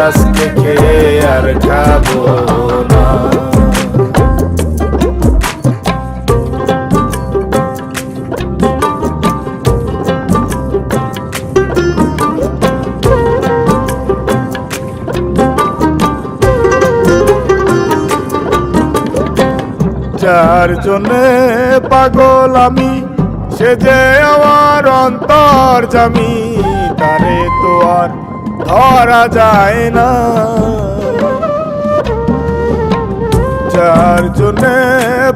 আজকে খেয়ে আর জন্যে পাগল আমি সে যে আমার অন্তর জামি তারে তো আর ধরা যায় না। যার জন্যে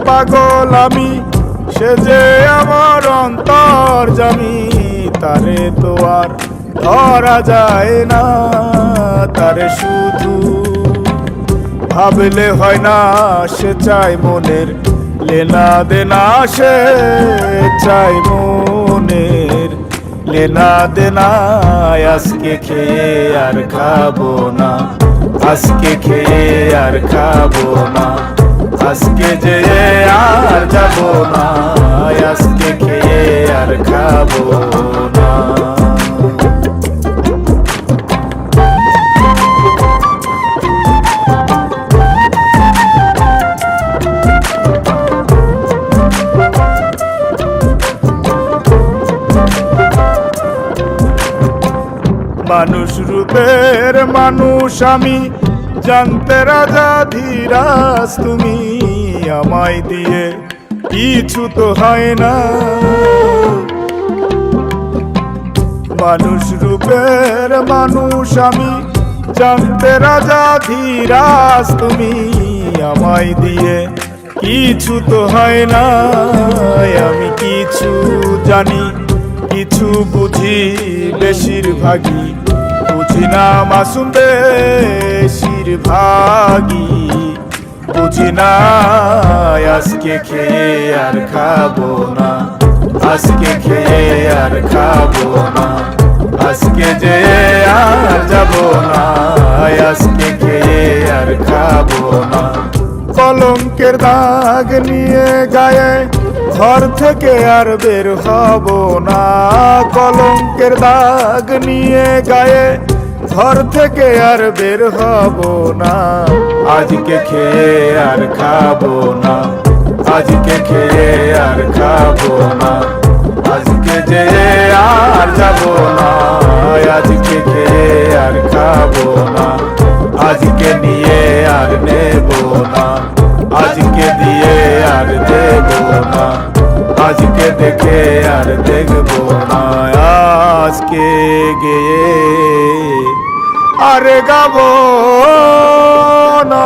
পাগল আমি, সে যে আমার অন্তর জামি তারে তো আর ধরা যায় না। তারে শুধু ভাবলে হয় না, সে চাই মনের লেনা দেনা, সে চাই মনের লেনা দেনা আজকে খেয়ে আর খাব না। আজকে খেয়ে আর খাব না। আজকে যে আর যাব না। আজকে খেয়ে আর খাব মানুষ রূপের মানুষ আমি। জানতে রাজা ধীরাজ, তুমি আমায় দিয়ে কিছু তো হয় না। মানুষ রূপের মানুষ আমি। জানতে রাজা ধীরাজ, তুমি আমায় দিয়ে কিছু তো হয় না। আমি কিছু জানি, কিছু বুঝি বেশিরভাগই বুঝি না মাসুম বেশিরভাগই বুঝি না আজকে খেয়ে আর খাব না, আজকে খেয়ে আর খাব না, আজকে যে আর যাব না, আজকে খেয়ে আর খাব না। কলঙ্কের দাগ নিয়ে গায়ে ঘর থেকে আর বের হব না, কলঙ্কের দাগ নিয়ে গায়ে ঘর থেকে আর বের হব না। আজকে খেয়ে আর খাব না। আজকে খেয়ে আর খাব না। আজকে যে আর যাব না। আজকে খেয়ে আর খাব না। আজকে নিয়ে আর নেব না। আজকে দিয়ে আর দেব না। আজকে দেখে আর দেখব না। আজকে গিয়ে আর গাবো না।